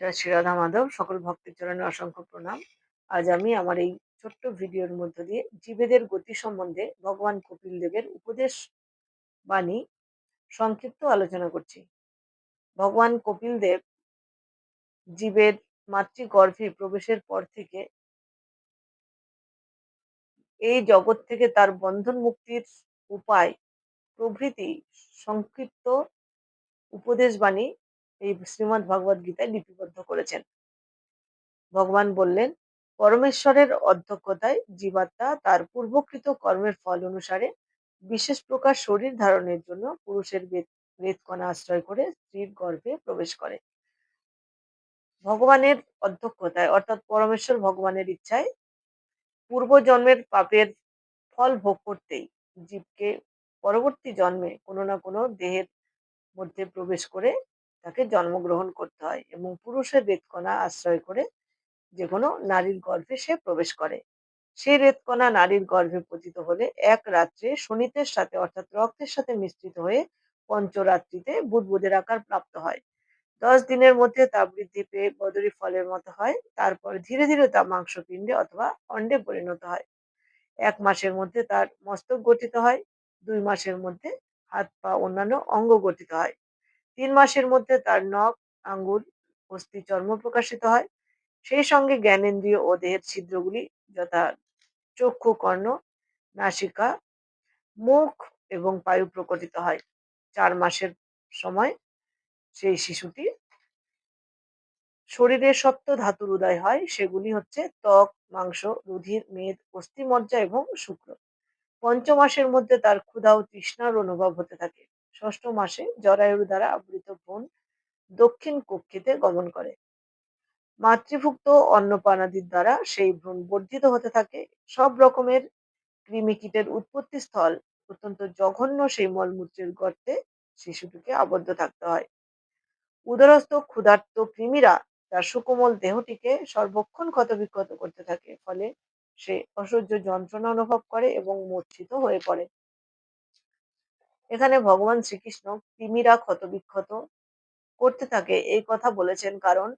জয় শ্রী রাধা মাধব। সকল ভক্তের চরণে অসংখ্য প্রণাম। আজ আমি আমার এই ছোট্ট ভিডিওর মধ্য দিয়ে জীবেদের গতি সম্বন্ধে ভগবান কপিল দেবের উপদেশ বাণী সংক্ষিপ্ত আলোচনা করছি। ভগবান কপিল দেব জীবের মাতৃগর্ভে প্রবেশের পর থেকে এই জগৎ থেকে তার বন্ধন মুক্তির উপায় প্রভৃতি সংক্ষিপ্ত উপদেশ বাণী এই শ্রীমৎ ভগবদ গীতায় লিপিবদ্ধ করেছেন। ভগবান বললেন, পরমেশ্বরের অধ্যক্ষতায় জীবাত্মা তার পূর্বকৃত কর্মের ফল অনুসারে বিশেষ প্রকার শরীর ধারণের জন্য পুরুষের বেদকণা আশ্রয় করে স্ত্রীর গর্ভে প্রবেশ করে। ভগবানের অধ্যক্ষতায়, অর্থাৎ পরমেশ্বর ভগবানের ইচ্ছায় পূর্বজন্মের পাপের ফল ভোগ করতেই জীবকে পরবর্তী জন্মে কোনো না কোনো দেহের মধ্যে প্রবেশ করে তাকে জন্মগ্রহণ করতে হয় এবং পুরুষের বেদকণা আশ্রয় করে যে কোনো নারীর গর্ভে সে প্রবেশ করে। সেই রেতকণা নারীর গর্ভে পতিত হলে এক রাত্রে শনিতের সাথে অর্থাৎ রক্তের সাথে মিশ্রিত হয়ে পঞ্চরাত্রিতে বুদবুদের আকার প্রাপ্ত হয়। দশ দিনের মধ্যে তা বৃদ্ধি পেয়ে বদরি ফলের মতো হয়, তারপর ধীরে ধীরে তা মাংসপিণ্ডে অথবা অন্ডে পরিণত হয়। এক মাসের মধ্যে তার মস্তক গঠিত হয়, দুই মাসের মধ্যে হাত পা অন্যান্য অঙ্গ গঠিত হয়। তিন মাসের মধ্যে তার নখ, আঙ্গুল, অস্থি চর্ম প্রকাশিত হয়। সেই সঙ্গে জ্ঞানেন্দ্রিয় ও দেহের ছিদ্রগুলি যথা চক্ষু, কর্ণ, নাসিকা, মুখ এবং পায়ু প্রকটিত হয়। চার মাসের সময় সেই শিশুটি শরীরে সপ্ত ধাতুর উদয় হয়। সেগুলি হচ্ছে ত্বক, মাংস রুধির মেদ, অস্থিমজ্জা এবং শুক্র। পঞ্চমাসের মধ্যে তার ক্ষুধা ও তৃষ্ণার অনুভব হতে থাকে। ষষ্ঠ মাসে জরায়ুর দ্বারা আবৃত বোন দক্ষিণ কক্ষিতে গমন করে। মাতৃভুক্ত অন্নপানাদির দ্বারা সেই ভ্রূণ বর্ধিত হতে থাকে। সব রকমের কৃমিকীটের উৎপত্তি স্থল অত্যন্ত জঘন্য সেই মলমূত্রের গর্তে শিশুটিকে আবদ্ধ থাকতে হয়। উদরস্থ ক্ষুধার্ত কৃমিরা তার সুকোমল দেহটিকে সর্বক্ষণ ক্ষতবিক্ষত করতে থাকে, ফলে সে অসহ্য যন্ত্রণা অনুভব করে এবং মূর্ছিত হয়ে পড়ে। এখানে ভগবান শ্রীকৃষ্ণ কৃমিরা ক্ষতবিক্ষত করতে থাকে এই কথা বলেছেন কারণ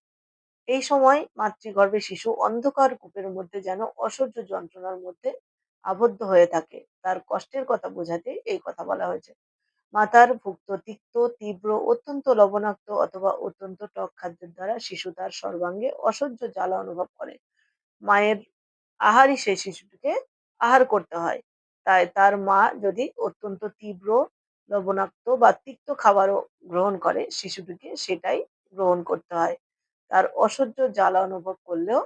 এই সময় মাতৃগর্ভে শিশু অন্ধকার কূপের মধ্যে যেন অসহ্য যন্ত্রণার মধ্যে আবদ্ধ হয়ে থাকে। তার কষ্টের কথা বোঝাতে এই কথা বলা হয়েছে। মাতার ভুক্ত, তিক্ত, তীব্র, অত্যন্ত লবণাক্ত অথবা অত্যন্ত টক খাদ্যের দ্বারা শিশু তার সর্বাঙ্গে অসহ্য জ্বালা অনুভব করে। মায়ের আহারই সেই শিশুটিকে আহার করতে হয়। তাই তার মা যদি অত্যন্ত তীব্র লবণাক্ত বা তিক্ত খাবারও গ্রহণ করে শিশুটিকে, সেটাই গ্রহণ করতে হয়। তার অসহ্য জ্বালা অনুভব করলেও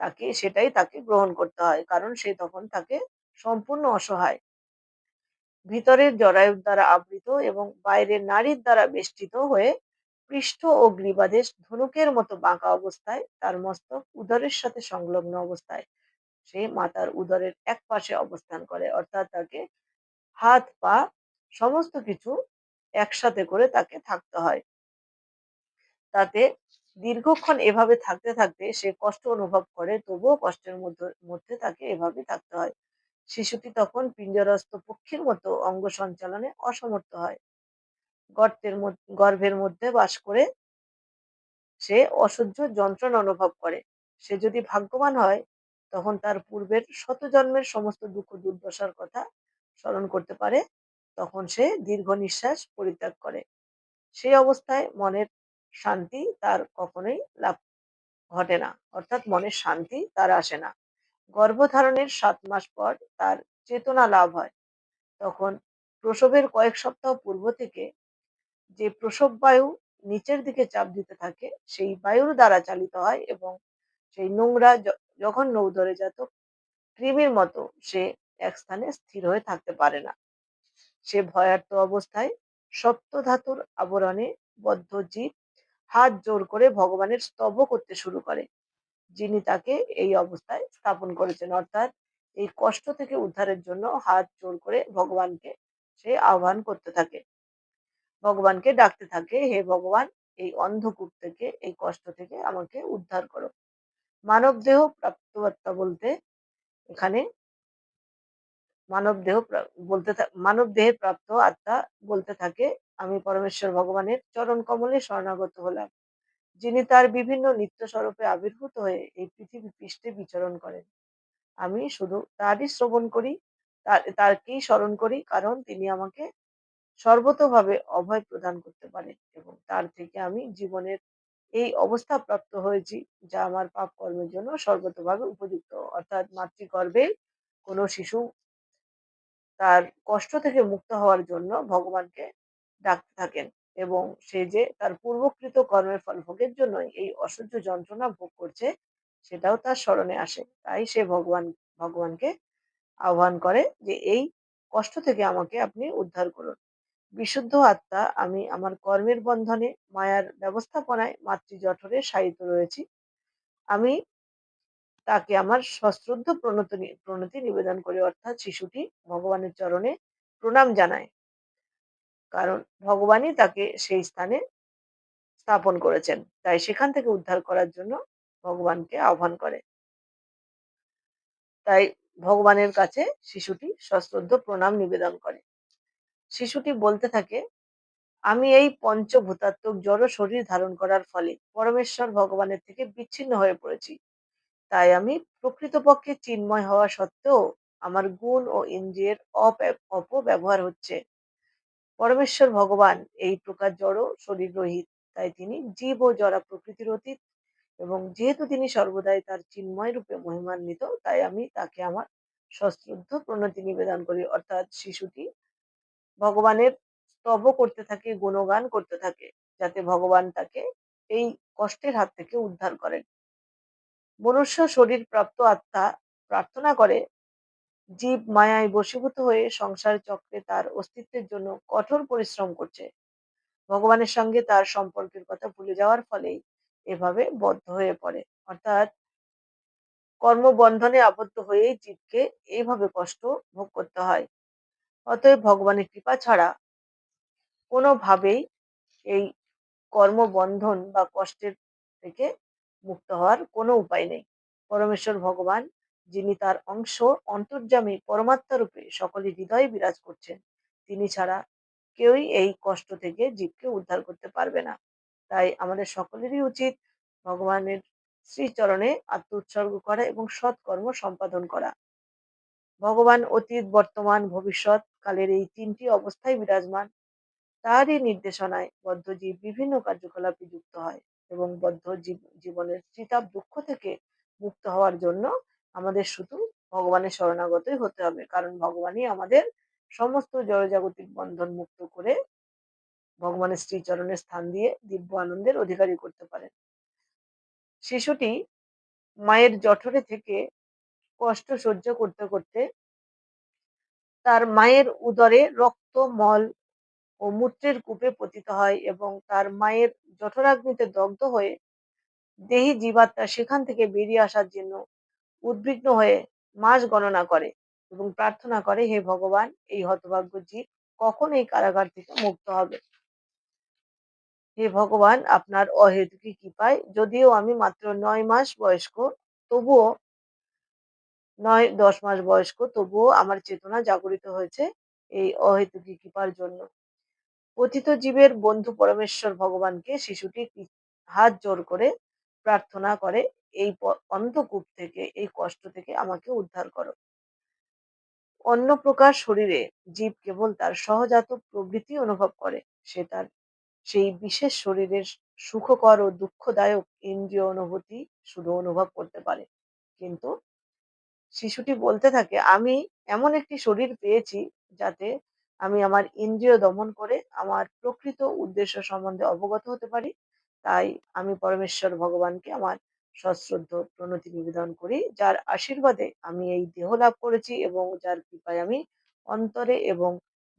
তাকে, সেটাই তাকে গ্রহণ করতে হয়, কারণ সে তখন তাকে সম্পূর্ণ অসহায়। ভিতরের জরায়ুর দ্বারা আবৃত এবং বাইরের নারীর দ্বারা বেষ্টিত হয়ে পৃষ্ঠ ও গ্রীবাদেশ ধনুকের মতো বাঁকা অবস্থায় তার মস্তক উদরের সাথে সংলগ্ন অবস্থায় সে মাতার উদরের এক পাশে অবস্থান করে, অর্থাৎ তাকে হাত পা সমস্ত কিছু একসাথে করে তাকে থাকতে হয়। তাতে দীর্ঘক্ষণ এভাবে থাকতে থাকতে সে কষ্ট অনুভব করে, তবুও কষ্টের মধ্যে তাকে এভাবে থাকতে হয়। শিশুটি তখন পিঞ্জরস্থ পক্ষীর মতো অঙ্গ সঞ্চালনে অসমর্থ হয়। গর্তের গর্ভের মধ্যে বাস করে সে অসহ্য যন্ত্রণা অনুভব করে। সে যদি ভাগ্যবান হয়, তখন তার পূর্বের শত জন্মের সমস্ত দুঃখ দুর্দশার কথা স্মরণ করতে পারে। তখন সে দীর্ঘ নিঃশ্বাস পরিত্যাগ করে। সেই অবস্থায় মনের শান্তি তার কখনোই লাভ ঘটে না। অর্থাৎ মনের শান্তি তার আসে না। গর্ভধারণের সাত মাস পর তার চেতনা লাভ হয়। তখন প্রসবের কয়েক সপ্তাহ পূর্ব থেকে যে প্রসব বায়ু নিচের দিকে চাপ দিতে থাকে, সেই বায়ুর দ্বারা চালিত হয় এবং সেই নোংরা যখন নৌদরে যাত কৃমির মতো সে এক স্থানে স্থির হয়ে থাকতে পারে না। সে ভয়ার্ত অবস্থায় সপ্ত ধাতুর আবরণে বদ্ধ জীব হাত জোর করে ভগবানের স্তব করতে শুরু করে। যিনি তাকে এই অবস্থায় স্থাপন করেছেন। অর্থাৎ এই কষ্ট থেকে উদ্ধারের জন্য হাত জোর করে ভগবানকে সে আহ্বান করতে থাকে। ভগবানকে ডাকতে থাকে, হে ভগবান, এই অন্ধকূপ থেকে, এই কষ্ট থেকে আমাকে উদ্ধার করো। মানব দেহ প্রাপ্তবার্তা বলতে এখানে মানব দেহ বলতে মানব দেহে প্রাপ্ত আত্মা বলতে থাকে, আমি পরমেশ্বর ভগবানের চরণ কমলে শরণাগত হলাম। যিনি তার বিভিন্ন নিত্য স্বরূপে আবির্ভূত হয়ে এই পৃথিবী পৃষ্ঠে বিচরণ করেন। আমি শুধু তারই শ্রবণ করি, তার, তারকেই স্মরণ করি, কারণ তিনি আমাকে সর্বতোভাবে অভয় প্রদান করতে পারেন এবং তার থেকে আমি জীবনের এই অবস্থা প্রাপ্ত হয়েছি, যা আমার পাপ কর্মের জন্য সর্বতোভাবে উপযুক্ত। অর্থাৎ মাতৃগর্ভে কোনো শিশু তার কষ্ট থেকে মুক্ত হওয়ার জন্য ভগবানকে ডাকতে থাকেন এবং সে যে তার পূর্বকৃত কর্মের ফল ভোগের জন্য এই অসহ্য যন্ত্রণা ভোগ করছে, সেটাও তার স্মরণে আসে। তাই সে ভগবান, ভগবানকে আহ্বান করে যে এই কষ্ট থেকে আমাকে আপনি উদ্ধার করুন। বিশুদ্ধ আত্মা, আমি আমার কর্মের বন্ধনে, মায়ার ব্যবস্থাপনায় মাতৃজঠরে শায়িত রয়েছি। আমি তাকে আমার সশ্রদ্ধ প্রণতি প্রণতি নিবেদন করি। অর্থাৎ শিশুটি ভগবানের চরণে প্রণাম জানায়। কারণ ভগবানই তাকে সেই স্থানে স্থাপন করেছেন। তাই সেখান থেকে উদ্ধার করার জন্য ভগবানকে আহ্বান করে। তাই ভগবানের কাছে শিশুটি সশ্রদ্ধ প্রণাম নিবেদন করে। শিশুটি বলতে থাকে, আমি এই পঞ্চভূতাত্মক জড় শরীর ধারণ করার ফলে পরমেশ্বর ভগবানের থেকে বিচ্ছিন্ন হয়ে পড়েছি। তাই আমি প্রকৃতপক্ষে চিন্ময় হওয়া সত্ত্বেও আমার গুণ ও ইন্দ্রিয়ের অপ- অপব্যবহার হচ্ছে। পরমেশ্বর ভগবান এই প্রকার জড় শরীর রহিত, তাই তিনি জীব ও জড়া প্রকৃতির অতীত এবং যেহেতু তিনি সর্বদাই তার চিন্ময় রূপে মহিমান্বিত, তাই আমি তাকে আমার সশ্রদ্ধ প্রণতি নিবেদন করি। অর্থাৎ শিশুটি ভগবানের স্তব করতে থাকে, গুণগান করতে থাকে, যাতে ভগবান তাকে এই কষ্টের হাত থেকে উদ্ধার করেন। মনুষ্য শরীর প্রাপ্ত আত্মা প্রার্থনা করে, জীব মায়ায় বশীভূত হয়ে সংসার চক্রে তার অস্তিত্বের জন্য কঠোর পরিশ্রম করছে। ভগবানের সঙ্গে তার সম্পর্কের কথা ভুলে যাওয়ার ফলেই এভাবে বদ্ধ হয়ে পড়ে। অর্থাৎ কর্মবন্ধনে আবদ্ধ হয়ে জীবকে এইভাবে কষ্ট ভোগ করতে হয়। অতএব ভগবানের কৃপা ছাড়া কোনোভাবেই এই কর্মবন্ধন বা কষ্টের থেকে মুক্ত হওয়ার কোনো উপায় নেই। পরমেশ্বর ভগবান, যিনি তার অংশ অন্তর্যামী পরমাত্মা রূপে সকলের হৃদয়ে বিরাজ করছেন, তিনি ছাড়া কেউই এই কষ্ট থেকে জীবকে উদ্ধার করতে পারবে না। তাই আমাদের সকলেরই উচিত ভগবানের শ্রীচরণে আত্ম উৎসর্গ করা এবং সৎকর্ম সম্পাদন করা। ভগবান অতীত, বর্তমান, ভবিষ্যৎ কালের এই তিনটি অবস্থায় বিরাজমান। তারই নির্দেশনায় বদ্ধ জীব বিভিন্ন কার্যকলাপে যুক্ত হয়। এবং বদ্ধ জীব- জীবনের চিতাপ দুঃখ থেকে মুক্ত হওয়ার জন্য আমাদের শুধু ভগবানের শরণাগতই হতে হবে। কারণ ভগবানই আমাদের সমস্ত জড়জাগতিক বন্ধন মুক্ত করে ভগবানের শ্রীচরণের স্থান দিয়ে দিব্য আনন্দের অধিকারী করতে পারেন। শিশুটি মায়ের জঠরে থেকে কষ্ট সহ্য করতে করতে তার মায়ের উদরে রক্ত মল ও মূত্রের কূপে পতিত হয় এবং তার মায়ের জঠরাগ্নিতে দগ্ধ হয়ে দেহি জীবাত্মা সেখান থেকে বেরিয়ে আসার জন্য উদ্বিগ্ন হয়ে মাস গণনা করে এবং প্রার্থনা করে, হে ভগবান, এই হতভাগ্য জীব কখন এই কারাগার থেকে মুক্ত হবে? হে ভগবান, আপনার অহেতুকি কৃপায় যদিও আমি মাত্র নয় মাস বয়স্ক, তবুও নয়, দশ মাস বয়স্ক, তবুও আমার চেতনা জাগরিত হয়েছে এই অহেতুকি কৃপার জন্য। পতিত জীবের বন্ধু পরমেশ্বর ভগবানকে শিশুটি হাত জোর করে প্রার্থনা করে, এই অন্ধকূপ থেকে, এই কষ্ট থেকে আমাকে উদ্ধার করো। অন্য প্রকার শরীরে জীব কেবল তার সহজাত প্রবৃত্তি অনুভব করে। সে তার, সেই বিশেষ শরীরের সুখকর ও দুঃখদায়ক ইন্দ্রিয় অনুভূতি শুধু অনুভব করতে পারে। কিন্তু শিশুটি বলতে থাকে, আমি এমন একটি শরীর পেয়েছি যাতে আমি আমার ইন্দ্রিয় দমন করে আমার প্রকৃত উদ্দেশ্য সম্বন্ধে অবগত হতে পারি। তাই আমি পরমেশ্বর ভগবানকে আমার সশ্রদ্ধ প্রণতি নিবেদন করি, যার আশীর্বাদে আমি এই দেহ লাভ করেছি এবং যার কৃপায় আমি অন্তরে এবং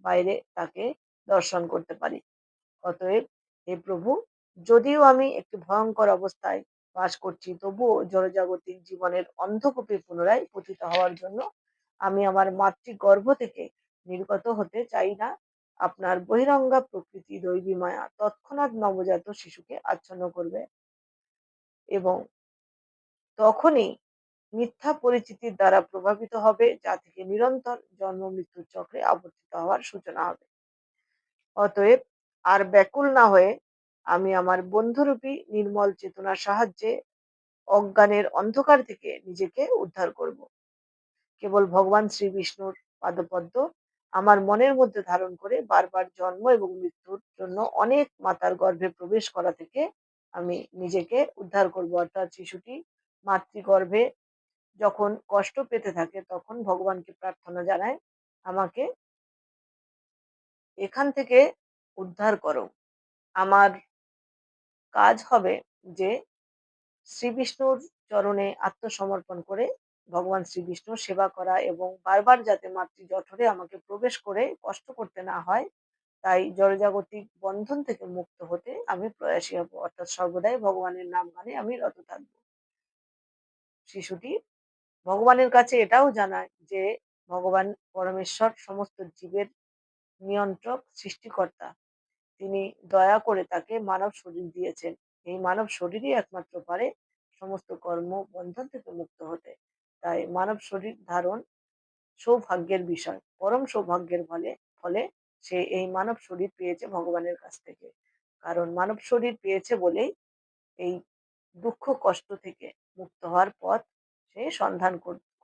বাইরে তাকে দর্শন করতে পারি। অতএব হে প্রভু, যদিও আমি একটি ভয়ঙ্কর অবস্থায় বাস করছি, তবুও জড়জাগতিক জীবনের অন্ধকূপে পুনরায় পতিত হওয়ার জন্য আমি আমার মাতৃগর্ভ থেকে নির্গত হতে চাই না। আপনার বহিরঙ্গা প্রকৃতি দৈবী মায়া তৎক্ষণাৎ নবজাত শিশুকে আচ্ছন্ন করবে এবং তখনই মিথ্যা পরিচিতির দ্বারা প্রভাবিত হবে, যা থেকে নিরন্তর জন্ম মৃত্যুর চক্রে আবর্তিত হওয়ার সূচনা হবে। অতএব আর ব্যাকুল না হয়ে আমি আমার বন্ধুরূপী নির্মল চেতনার সাহায্যে অজ্ঞানের অন্ধকার থেকে নিজেকে উদ্ধার করব। কেবল ভগবান শ্রী বিষ্ণুর পাদপদ্ম আমার মনের মধ্যে ধারণ করে বারবার জন্ম এবং মৃত্যুর জন্য অনেক মাতার গর্ভে প্রবেশ করা থেকে আমি নিজেকে উদ্ধার করব। অর্থাৎ শিশুটি মাতৃগর্ভে যখন কষ্ট পেতে থাকে তখন ভগবানকে প্রার্থনা জানায়, আমাকে এখান থেকে উদ্ধার করো। আমার কাজ হবে যে শ্রী বিষ্ণুর চরণে আত্মসমর্পণ করে ভগবান শ্রীবিষ্ণুর সেবা করা এবং বারবার যাতে মাতৃ জঠরে আমাকে প্রবেশ করে কষ্ট করতে না হয়, তাই জড়জাগতিক বন্ধন থেকে মুক্ত হতে আমি প্রয়াসী হব। অর্থাৎ সর্বদাই ভগবানের নাম গানে আমি রত থাকব। শিশুটি ভগবানের কাছে এটাও জানায় যে, ভগবান পরমেশ্বর সমস্ত জীবের নিয়ন্ত্রক সৃষ্টিকর্তা। তিনি দয়া করে তাকে মানব শরীর দিয়েছেন। এই মানব শরীরই একমাত্র পারে সমস্ত কর্ম বন্ধন থেকে মুক্ত হতে। তাই মানব শরীর ধারণ সৌভাগ্যের বিষয়। পরম সৌভাগ্যের ফলে ফলে সে এই মানব শরীর পেয়েছে ভগবানের কাছ থেকে। কারণ মানব শরীর পেয়েছে বলেই এই দুঃখ কষ্ট থেকে মুক্ত হওয়ার পথ সে সন্ধান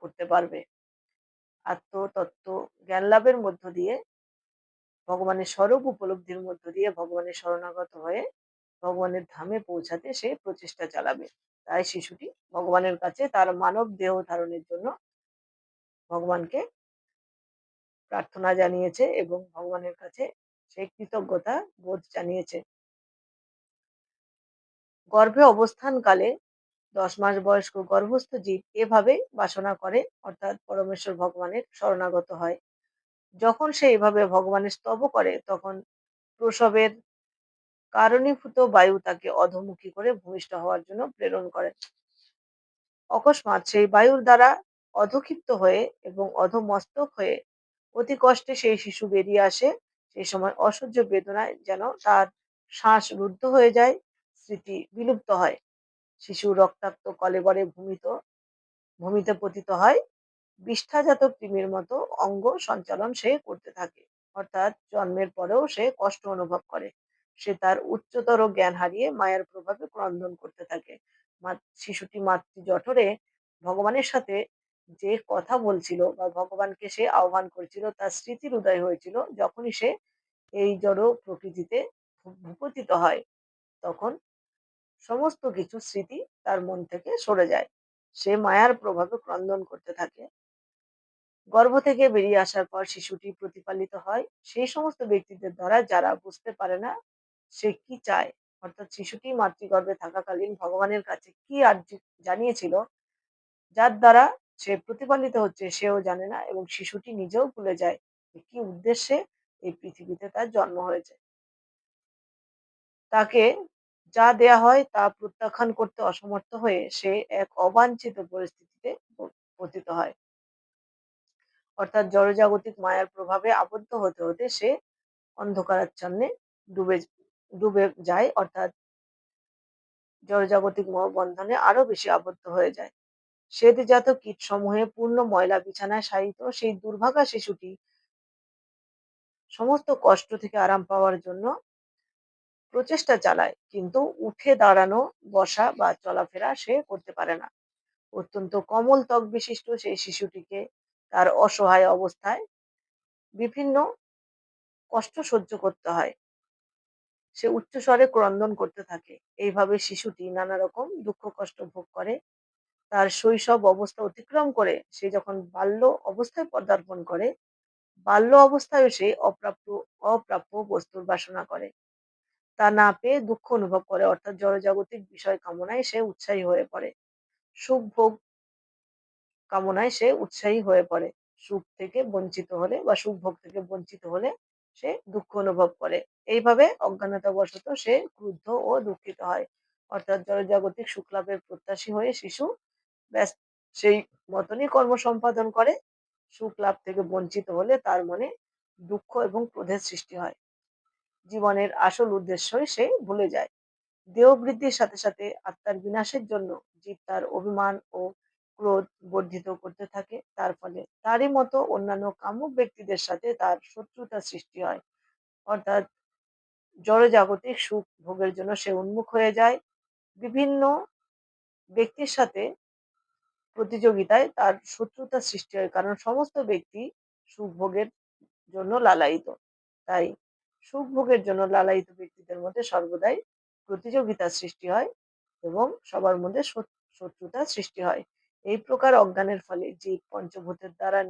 করতে পারবে। আত্মতত্ত্ব, জ্ঞান লাভের মধ্য দিয়ে, ভগবানের স্বরূপ উপলব্ধির মধ্য দিয়ে ভগবানের শরণাগত হয়ে ভগবানের ধামে পৌঁছাতে সে প্রচেষ্টা চালাবে। তাই শিশুটি ভগবানের কাছে তার মানব দেহ ধারণের জন্য ভগবানকে প্রার্থনা জানিয়েছে এবং ভগবানের কাছে সে কৃতজ্ঞতা বোধ জানিয়েছে। গর্ভে অবস্থানকালে দশ মাস বয়স্ক গর্ভস্থ জীব এভাবে বাসনা করে, অর্থাৎ পরমেশ্বর ভগবানের শরণাগত হয়। যখন সে এভাবে ভগবানের স্তব করে, তখন প্রসবের কারণীভূত বায়ু তাকে অধমুখী করে ভূমিষ্ঠ হওয়ার জন্য প্রেরণ করে। অকস্মাৎ সেই বায়ুর দ্বারা অধক্ষিপ্ত হয়ে এবং অধমস্তক হয়ে অতি কষ্টে সেই শিশু বেরিয়ে আসে। সেই সময় অসহ্য বেদনায় যেন তার শ্বাস রুদ্ধ হয়ে যায়, স্মৃতি বিলুপ্ত হয়। শিশু রক্তাক্ত কলেবরে ভূমিত, ভূমিতে পতিত হয়। বিষ্ঠাজাত কৃমির মতো অঙ্গ সঞ্চালন সে করতে থাকে। অর্থাৎ জন্মের পরেও সে কষ্ট অনুভব করে। সে তার উচ্চতর জ্ঞান হারিয়ে মায়ের প্রভাবে ক্রন্দন করতে থাকে। শিশুটি মাতৃ জঠরে ভগবানের সাথে যে কথা বলছিল বা ভগবানকে সে আহ্বান করেছিল, তার স্মৃতির উদয় হয়েছিল যখনই সে এই জড় প্রকৃতিতে ভূপতিত হয়, তখন সমস্ত কিছু স্মৃতি তার মন থেকে সরে যায়। সে মায়ার প্রভাবে ক্রন্দন করতে থাকে। গর্ভ থেকে বেরিয়ে আসার পর শিশুটি প্রতিপালিত হয়। সেই সমস্ত ব্যক্তিদের দ্বারা যারা বুঝতে পারে না সে কি চায়? অর্থাৎ শিশুটি মাতৃগর্ভে থাকাকালীন ভগবানের কাছে কি আর জানিয়েছিল? যার দ্বারা সে প্রতিপালিত হচ্ছে সেও জানে না এবং শিশুটি নিজেও ভুলে যায় কি উদ্দেশ্যে এই পৃথিবীতে তার জন্ম হয়েছে। তাকে যা দেয়া হয় তা প্রত্যাখ্যান করতে অসমর্থ হয়ে সে এক অবাঞ্ছিত পরিস্থিতিতে পতিত হয়। অর্থাৎ জড়জাগতিক মায়ার প্রভাবে আবদ্ধ হতে হতে সে অন্ধকারাচ্ছন্নে ডুবে ডুবে যায়, অর্থাৎ জড়জাগতিক বন্ধনে আরও বেশি আবদ্ধ হয়ে যায়। শ্বেতজাত সমূহে পূর্ণ ময়লা বিছানায় শায়িত সেই দুর্ভাগা শিশুটি সমস্ত কষ্ট থেকে আরাম পাওয়ার জন্য প্রচেষ্টা চালায়, কিন্তু উঠে দাঁড়ানো, বসা বা চলাফেরা সে করতে পারে না। অত্যন্ত কমল ত্বক বিশিষ্ট সেই শিশুটিকে তার অসহায় অবস্থায় বিভিন্ন কষ্ট সহ্য করতে হয়। সে উচ্চস্বরে ক্রন্দন করতে থাকে। এইভাবে শিশুটি নানা রকম দুঃখ, কষ্ট ভোগ করে। তার শৈশব অবস্থা অতিক্রম করে সে যখন বাল্য অবস্থায় পদার্পণ করে, বাল্য অবস্থায় সে অপ্রাপ্য অপ্রাপ্য বস্তুর বাসনা করে। তা না পেয়ে দুঃখ অনুভব করে, অর্থাৎ জড়জাগতিক বিষয় কামনায় সে উৎসাহী হয়ে পড়ে। সুখ ভোগ কামনায় সে উৎসাহী হয়ে পড়ে। সুখ থেকে বঞ্চিত হলে বা সুখ ভোগ থেকে বঞ্চিত হলে সে দুঃখ অনুভব করে। এইভাবে অজ্ঞানতাবশত সে ক্রুদ্ধ ও দুঃখিত হয়। অর্থাৎ জড়জাগতিক শুক্লাভের প্রত্যাশী হয়ে শিশু ব্যাস সেই মতনই কর্ম সম্পাদন করে। সুখ লাভ থেকে বঞ্চিত হলে তার মনে দুঃখ এবং ক্রোধের সৃষ্টি হয়। জীবনের আসল উদ্দেশ্যই সে ভুলে যায়। দেহ বৃদ্ধির সাথে সাথে আত্মার বিনাশের জন্য জীব তার অভিমান ও ক্রোধ বর্ধিত করতে থাকে। তার ফলে তারই মতো অন্যান্য কামুক ব্যক্তিদের সাথে তার শত্রুতা সৃষ্টি হয়। অর্থাৎ জড়জাগতিক সুখ ভোগের জন্য সে উন্মুখ হয়ে যায়। বিভিন্ন ব্যক্তির সাথে প্রতিযোগিতায় তার শত্রুতার সৃষ্টি হয় কারণ সমস্ত ব্যক্তি সুখ ভোগের জন্য লালায়িত। তাই সুখ ভোগের জন্য লালায়িত ব্যক্তিদের মধ্যে সর্বদাই প্রতিযোগিতার সৃষ্টি হয় এবং সবার মধ্যে শত্রুতা সৃষ্টি হয়। এই প্রকার অজ্ঞানের ফলে জীব পঞ্চভূতের দ্বারা